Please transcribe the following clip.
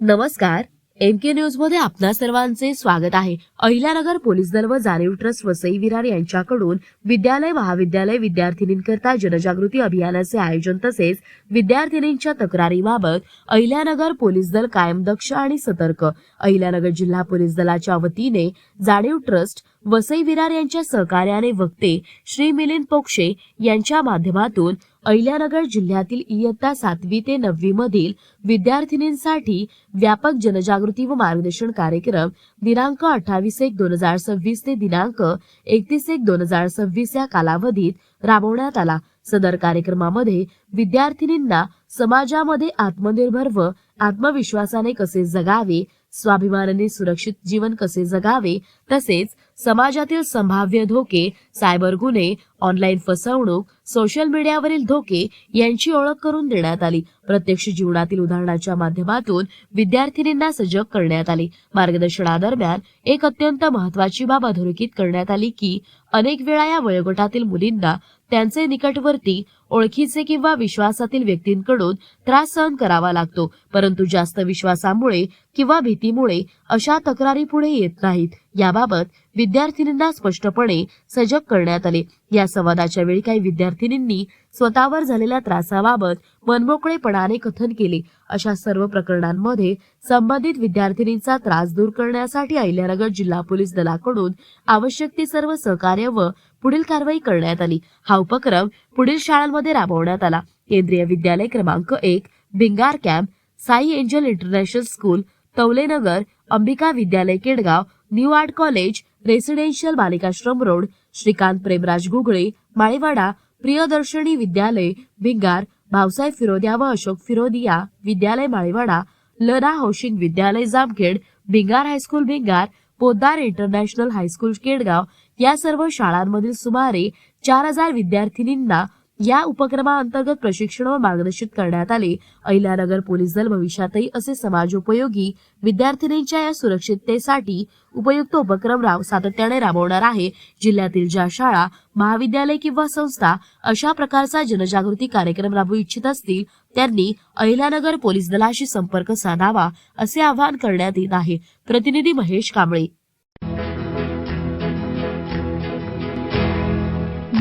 नमस्कार. एम के न्यूजमध्ये आपल्या सर्वांचे स्वागत आहे. अहिल्यानगर पोलीस दल व जाणीव ट्रस्ट वसई विरार यांच्याकडून विद्यालय महाविद्यालय विद्यार्थिनींकरता जनजागृती अभियानाचे आयोजन तसेच विद्यार्थिनींच्या तक्रारीबाबत अहिल्यानगर पोलीस दल कायम दक्ष आणि सतर्क. अहिल्यानगर जिल्हा पोलीस दलाच्या वतीने जाणीव ट्रस्ट वसई विरार यांच्या सहकार्याने वक्ते श्री मिलिंद पोक्षे यांच्या माध्यमातून अहिल्यानगर जिल्ह्यातील इयत्ता सातवी ते नववी मधील विद्यार्थिनींसाठी व्यापक जनजागृती व मार्गदर्शन कार्यक्रम दिनांक अठ्ठावीस एक दोन हजार सव्वीस ते दिनांक एकतीस एक दोन हजार सव्वीस या कालावधीत राबवण्यात आला. सदर कार्यक्रमामध्ये विद्यार्थिनींना समाजामध्ये आत्मनिर्भर व आत्मविश्वासाने कसे जगावे स्वाभिमानाने सुरक्षित जीवन कसे जगावे तसेच समाजातील संभाव्य धोके सायबर गुन्हे ऑनलाईन फसवणूक सोशल मीडियावरील धोके यांची ओळख करून देण्यात आली. प्रत्यक्ष जीवनातील उदाहरणाच्या माध्यमातून विद्यार्थिनींना सजग करण्यात आले. मार्गदर्शनादरम्यान एक अत्यंत महत्वाची बाब अधोरेखित करण्यात आली की अनेक वेळा या वयोगटातील मुलींना त्यांचे निकटवर्ती ओळखीचे किंवा विश्वासातील व्यक्तींकडून त्रास सहन करावा लागतो. परंतु जास्त विश्वासामुळे किंवा भीतीमुळे अशा तक्रारी पुढे येत नाहीत. याबाबत विद्यार्थिनींना स्पष्टपणे सजग करण्यात आले. या संवादाच्या वेळी काही विद्यार्थिनींनी स्वतःवर झालेल्या त्रासाबाबत मनमोकळेपणाने कथन केले. अशा सर्व प्रकरणांमध्ये संबंधित विद्यार्थिनींचा त्रास दूर करण्यासाठी अहिल्यानगर जिल्हा पोलीस दलाकडून आवश्यक ती सर्व सहकार्य व पुढील कारवाई करण्यात आली. हा उपक्रम पुढील शाळांमध्ये राबवण्यात आला. केंद्रीय विद्यालय क्रमांक एक Bhingar camp Sai angel international school Tawalenagar Ambika Vidyalaya Kedgaon new art college residential Balikashram road Shrikant Premraj Gugale Maliwada Priyadarshini Vidyalaya Bhingar Bhausaheb Firodia व अशोक फिरोदिया विद्यालय माळीवाडा लना housing Vidyalaya Jamkhed Bhingar high school Bhingar Poddar international high school Kedgaon या सर्व शाळांमधील सुमारे चार हजार विद्यार्थिनींना या उपक्रमाअंतर्गत प्रशिक्षण व मार्गदर्शित करण्यात आले. अहिल्यानगर पोलीस दल भविष्यातही असे समाजोपयोगी विद्यार्थिनींच्या या सुरक्षिततेसाठी उपयुक्त उपक्रम राव सातत्याने राबवणार आहे. जिल्ह्यातील ज्या शाळा महाविद्यालय किंवा संस्था अशा प्रकारचा जनजागृती कार्यक्रम राबवू इच्छित असतील त्यांनी अहिल्यानगर पोलीस दलाशी संपर्क साधावा असे आवाहन करण्यात येत आहे. प्रतिनिधी महेश कांबळे